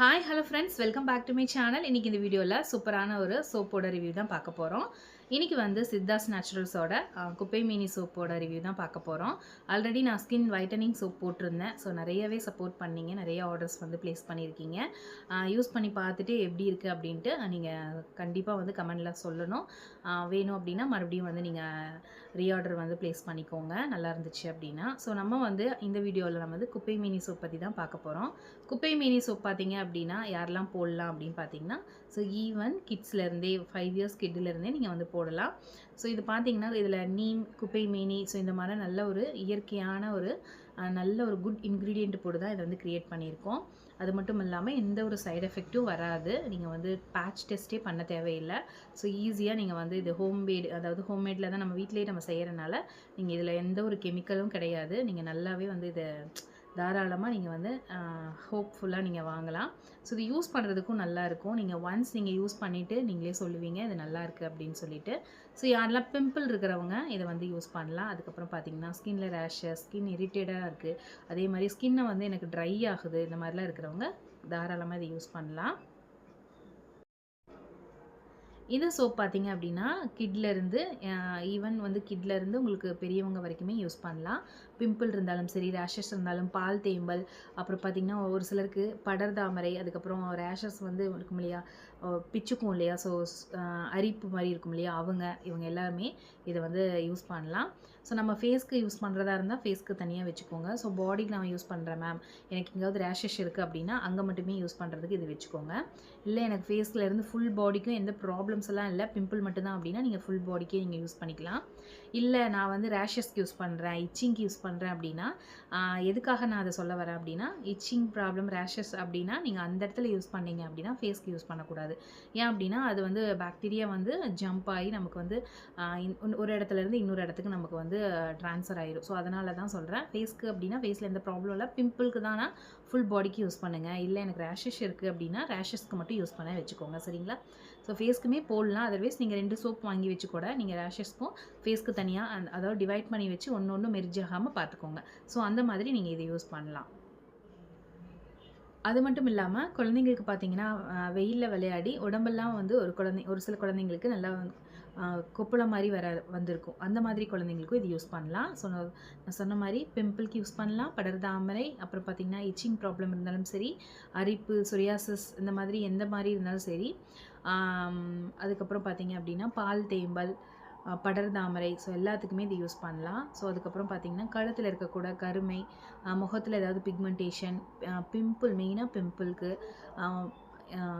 Hi hello friends welcome back to my channel இன்றைக்கி இந்த வீடியோவில் சூப்பரான ஒரு சோப்போட ரிவ்யூ தான் பார்க்க போகிறோம் இன்றைக்கி வந்து சித்தாஸ் நேச்சுரல்ஸோட குப்பை மீனி சோப்போட ரிவ்யூ தான் பார்க்க போகிறோம் ஆல்ரெடி நான் ஸ்கின் வைட்டனிங் சோப் போட்டிருந்தேன். ஸோ நிறையவே சப்போர்ட் பண்ணீங்க. நிறைய ஆர்டர்ஸ் வந்து ப்ளேஸ் பண்ணியிருக்கீங்க. யூஸ் பண்ணி பார்த்துட்டு எப்படி இருக்குது அப்படின்ட்டு நீங்கள் கண்டிப்பாக வந்து கமெண்டில் சொல்லணும். வேணும் அப்படின்னா மறுபடியும் வந்து நீங்கள் ரீஆர்டர் வந்து ப்ளேஸ் பண்ணிக்கோங்க. நல்லா இருந்துச்சு அப்படின்னா. ஸோ நம்ம வந்து இந்த வீடியோவில் நம்ம வந்து குப்பை மீனி சோப் பற்றி தான் பார்க்க போகிறோம் குப்பை மீனி சோப் பார்த்தீங்க அப்படின்னா யாரெல்லாம் போடலாம் அப்படின்னு பார்த்தீங்கன்னா ஸோ ஈவன் கிட்ஸ்லேருந்தே ஃபைவ் இயர்ஸ் கிட்லேருந்தே நீங்கள் வந்து போடலாம் போடலாம். ஸோ இது பார்த்தீங்கன்னா இதில் நீம் குப்பை மீனி ஸோ இந்த மாதிரி நல்ல ஒரு இயற்கையான ஒரு நல்ல ஒரு குட் இன்க்ரீடியண்ட் போட்டு தான் இதை வந்து க்ரியேட் பண்ணியிருக்கோம். அது மட்டும் இல்லாமல் எந்த ஒரு சைடு எஃபெக்ட்டும் வராது. நீங்கள் வந்து பேட்ச் டெஸ்ட்டே பண்ண தேவையில்லை. ஸோ ஈஸியாக நீங்கள் வந்து இது ஹோம்மேடு அதாவது ஹோம்மேடில் தான் நம்ம வீட்டிலேயே நம்ம செய்கிறனால நீங்கள் இதில் எந்த ஒரு கெமிக்கலும் கிடையாது. நீங்கள் நல்லாவே வந்து இதை தாராளமாக நீங்கள் வந்து ஹோப்ஃபுல்லாக நீங்கள் வாங்கலாம். ஸோ இது யூஸ் பண்ணுறதுக்கும் நல்லாயிருக்கும் நீங்கள் ஒன்ஸ் நீங்கள் யூஸ் பண்ணிவிட்டு நீங்களே சொல்லுவீங்க இது நல்லா இருக்குது அப்படின்னு சொல்லிட்டு. ஸோ யாரெல்லாம் பிம்பிள் இருக்கிறவங்க இதை வந்து யூஸ் பண்ணலாம். அதுக்கப்புறம் பார்த்தீங்கன்னா ஸ்கின்ல ரேஷஸ் ஸ்கின் இரிட்டேடாக இருக்குது அதே மாதிரி ஸ்கின்னை வந்து எனக்கு ட்ரை ஆகுது இந்த மாதிரிலாம் இருக்கிறவங்க தாராளமாக இதை யூஸ் பண்ணலாம். இந்த சோப் பார்த்தீங்க அப்படின்னா கிட்லேருந்து ஈவன் வந்து கிட்லேருந்து உங்களுக்கு பெரியவங்க வரைக்குமே யூஸ் பண்ணலாம். பிம்பிள் இருந்தாலும் சரி ரேஷஸ் இருந்தாலும் பால் தேம்பல் அப்புறம் பார்த்திங்கன்னா ஒரு சிலருக்கு படர்தாமரை அதுக்கப்புறம் ரேஷஸ் வந்து இருக்கும் இல்லையா பிச்சுக்கும் இல்லையா? ஸோ அரிப்பு மாதிரி இருக்கும் இல்லையா? அவங்க இவங்க எல்லாருமே இதை வந்து யூஸ் பண்ணலாம். ஸோ நம்ம ஃபேஸ்க்கு யூஸ் பண்ணுறதா இருந்தால் ஃபேஸ்க்கு தனியாக வச்சுக்கோங்க. ஸோ பாடிக்கு நான் யூஸ் பண்ணுறேன் மேம் எனக்கு எங்கேயாவது ரேஷஸ் இருக்குது அப்படின்னா அங்கே மட்டுமே யூஸ் பண்ணுறதுக்கு இது வச்சுக்கோங்க. இல்லை எனக்கு ஃபேஸில் இருந்து ஃபுல் பாடிக்கும் எந்த ப்ராப்ளம்ஸ் எல்லாம் இல்லை. பிம்பிள் மட்டும்தான் அப்படின்னா நீங்கள் ஃபுல் பாடிக்கே நீங்கள் யூஸ் பண்ணிக்கலாம். இல்லை நான் வந்து ரேஷஸ்க்கு யூஸ் பண்ணுறேன் இச்சிங்க்கு யூஸ் பண்ணுறேன் அப்படின்னா எதுக்காக நான் அதை சொல்ல வரேன் அப்படின்னா இச்சிங் ப்ராப்ளம் ரேஷஸ் அப்படின்னா நீங்கள் அந்த இடத்துல யூஸ் பண்ணீங்க அப்படின்னா ஃபேஸ்க்கு யூஸ் பண்ணக்கூடாது. ஏன் அப்படின்னா அது வந்து பாக்டீரியா வந்து ஜம்ப் ஆகி நமக்கு வந்து இன்- ஒரு- ஒரு இடத்துல இருந்து இன்னொரு இடத்துக்கு நமக்கு வந்து ட்ரான்ஸ்ஃபர் ஆயிடும் ஸோ அதனால தான் சொல்கிறேன் ஃபேஸ்க்கு அப்படின்னா ஃபேஸில் எந்த ப்ராப்ளம் இல்லை. பிம்பிளுக்கு தானா ஃபுல் பாடிக்கு யூஸ் பண்ணுங்கள் இல்லை எனக்கு ரேஷஸ் இருக்குது அப்படின்னா ரேஷஸ்க்கு மட்டும் யூஸ் பண்ண வச்சுக்கோங்க. சரிங்களா? ஸோ ஃபேஸ்க்குமே போடலாம். அதர்வைஸ் நீங்கள் ரெண்டு சோப் வாங்கி வச்சு கூட நீங்கள் ரேஷஸ்க்கும் ஃபேஸ்க்கு தனியாக அதாவது டிவைட் பண்ணி வச்சு ஒன்று ஒன்று மெரிஜாகாமல் ஆகாமல் பார்த்துக்கோங்க. ஸோ அந்த மாதிரி நீங்கள் இதை யூஸ் பண்ணலாம். அது மட்டும் இல்லாமல் குழந்தைங்களுக்கு பார்த்தீங்கன்னா வெயிலில் விளையாடி உடம்பெல்லாம் வந்து ஒரு குழந்தை ஒரு சில குழந்தைங்களுக்கு நல்லா கொப்பளம் மாதிரி வர வந்திருக்கும். அந்த மாதிரி குழந்தைங்களுக்கும் இது யூஸ் பண்ணலாம். ஸோ நான் சொன்ன மாதிரி பிம்பிள்க்கு யூஸ் பண்ணலாம். படர்தாமரை அப்புறம் பார்த்திங்கன்னா இச்சிங் ப்ராப்ளம் இருந்தாலும் சரி அரிப்பு சுரியாசஸ் இந்த மாதிரி எந்த மாதிரி இருந்தாலும் சரி அதுக்கப்புறம் பார்த்தீங்க அப்படின்னா பால் தேம்பல் படர்தாமரை ஸோ எல்லாத்துக்குமே இது யூஸ் பண்ணலாம். ஸோ அதுக்கப்புறம் பார்த்திங்கன்னா கழுத்தில் இருக்கக்கூட கருமை முகத்தில் ஏதாவது பிக்மெண்டேஷன் பிம்பிள் மெயினாக பிம்பிளுக்கு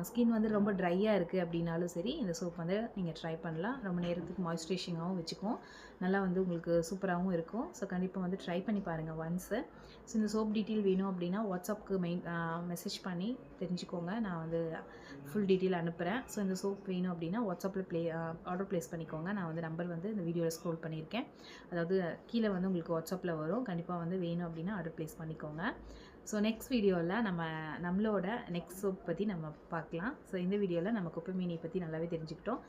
ஸ்கின் வந்து ரொம்ப ட்ரையாக இருக்குது அப்படின்னாலும் சரி இந்த சோப் வந்து நீங்கள் ட்ரை பண்ணலாம். ரொம்ப நேரத்துக்கு மாய்ஸ்சரைசிங்காகவும் வச்சுக்கும் நல்லா வந்து உங்களுக்கு சூப்பராகவும் இருக்கும். ஸோ கண்டிப்பாக வந்து ட்ரை பண்ணி பாருங்கள் ஒன்ஸு ஸோ இந்த சோப் டீட்டெயில் வேணும் அப்படின்னா வாட்ஸ்அப்க்கு மெயின் மெசேஜ் பண்ணி தெரிஞ்சுக்கோங்க. நான் வந்து ஃபுல் டீட்டெயில் அனுப்புகிறேன் ஸோ இந்த சோப் வேணும் அப்படின்னா வாட்ஸ்அப்பில் ப்ளே ஆர்டர் ப்ளேஸ் பண்ணிக்கோங்க. நான் வந்து நம்பர் வந்து இந்த வீடியோவில் ஸ்க்ரோல் பண்ணியிருக்கேன். அதாவது கீழே வந்து உங்களுக்கு வாட்ஸ்அப்பில் வரும். கண்டிப்பாக வந்து வேணும் அப்படின்னா ஆர்டர் ப்ளேஸ் பண்ணிக்கோங்க. ஸோ நெக்ஸ்ட் வீடியோவில் நம்ம நம்மளோட நெக்ஸ்ட் சோப் பற்றி நம்ம பார்க்கலாம். ஸோ இந்த வீடியோவில் நம்ம குப்பை மீனை பற்றி நல்லாவே தெரிஞ்சுக்கிட்டோம்.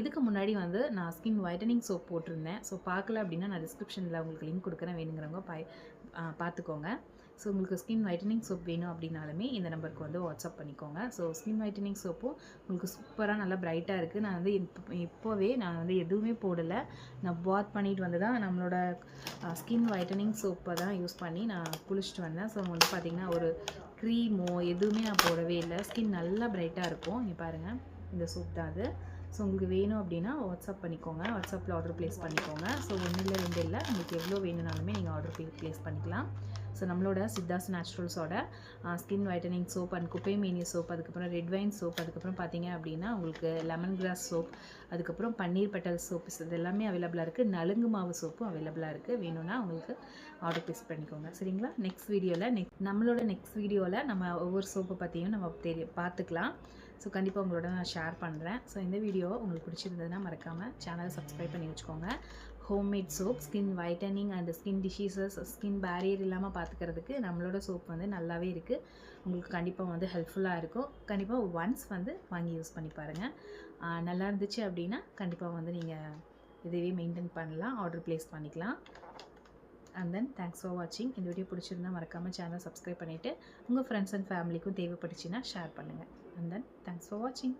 இதுக்கு முன்னாடி வந்து நான் ஸ்கின் ஒயிட்டனிங் சோப் போட்டிருந்தேன். ஸோ பார்க்கல அப்படின்னா நான் டிஸ்கிரிப்ஷனில் உங்களுக்கு லிங்க் கொடுக்குறேன். வேணுங்கிறவங்க பாய் பார்த்துக்கோங்க. ஸோ உங்களுக்கு ஸ்கின் ஒயிட்டனிங் சோப் வேணும் அப்படின்னாலுமே இந்த நம்பருக்கு வந்து வாட்ஸ்அப் பண்ணிக்கோங்க. ஸோ ஸ்கின் ஒயிட்டனிங் சோப்பும் உங்களுக்கு சூப்பராக நல்லா பிரைட்டாக இருக்குது நான் வந்து இப்போவே நான் வந்து எதுவுமே போடலை. நான் பாத் பண்ணிட்டு வந்து தான் நம்மளோட ஸ்கின் ஒயிட்டனிங் சோப்பை தான் யூஸ் பண்ணி நான் குளிச்சுட்டு வந்தேன். ஸோ வந்து பார்த்திங்கன்னா ஒரு க்ரீமோ எதுவுமே நான் போடவே இல்லை. ஸ்கின் நல்லா பிரைட்டாக இருக்கும். நீங்கள் பாருங்கள் இந்த சோப் தான் அது. ஸோ உங்களுக்கு வேணும் அப்படின்னா வாட்ஸ்அப் பண்ணிக்கோங்க. வாட்ஸ்அப்பில் ஆர்டர் ப்ளேஸ் பண்ணிக்கோங்க. ஸோ ஒன்றும் இல்லை ரெண்டு இல்லை உங்களுக்கு எவ்வளோ வேணும்னாலுமே நீங்கள் ஆர்டர் ப்ளேஸ் பண்ணிக்கலாம். ஸோ நம்மளோட சித்தாஸ் நேச்சுரல்ஸோட ஸ்கின் வைட்டனிங் சோப் அண்ட் குப்பை மீனி சோப் அதுக்கப்புறம் ரெட் வைன் சோப் அதுக்கப்புறம் பார்த்தீங்க அப்படின்னா உங்களுக்கு லெமன் கிராஸ் சோப் அதுக்கப்புறம் பன்னீர் பெட்டல் சோப்ஸ் இது எல்லாமே அவைலபிளாக இருக்குது நலுங்கு மாவு சோப்பும் அவைலபிளாக இருக்குது வேணும்னா உங்களுக்கு ஆர்டர் ப்ளேஸ் பண்ணிக்கோங்க. சரிங்களா? நெக்ஸ்ட் வீடியோவில் நெக்ஸ்ட் நம்மளோட நெக்ஸ்ட் வீடியோவில் நம்ம ஒவ்வொரு சோப்பை பற்றியும் நம்ம தெரிய பார்த்துக்கலாம். ஸோ கண்டிப்பாக உங்களோட நான் ஷேர் பண்ணுறேன் ஸோ இந்த வீடியோ உங்களுக்கு பிடிச்சிருந்ததுன்னா மறக்காமல் சேனலை சப்ஸ்கிரைப் பண்ணி வச்சுக்கோங்க. Homemade soap skin whitening and skin diseases skin barrier இல்லாமல் பார்த்துக்கிறதுக்கு நம்மளோட சோப் வந்து நல்லாவே இருக்குது உங்களுக்கு கண்டிப்பாக வந்து ஹெல்ப்ஃபுல்லாக இருக்கும். கண்டிப்பாக ஒன்ஸ் வந்து வாங்கி யூஸ் பண்ணி பாருங்கள் நல்லா இருந்துச்சு அப்படின்னா கண்டிப்பாக வந்து நீங்கள் இதுவே மெயின்டைன் பண்ணலாம். ஆர்டர் ப்ளேஸ் பண்ணிக்கலாம். அண்ட் தென் தேங்க்ஸ் ஃபார் வாட்சிங் இந்த வீடியோ பிடிச்சிருந்தா மறக்காமல் சேனல் சப்ஸ்கிரைப் பண்ணிவிட்டு உங்கள் ஃப்ரெண்ட்ஸ் அண்ட் ஃபேமிலிக்கும் தேவைப்பட்டுச்சுன்னா ஷேர் பண்ணுங்கள் அண்ட் தென் தேங்க்ஸ் ஃபார் வாட்சிங்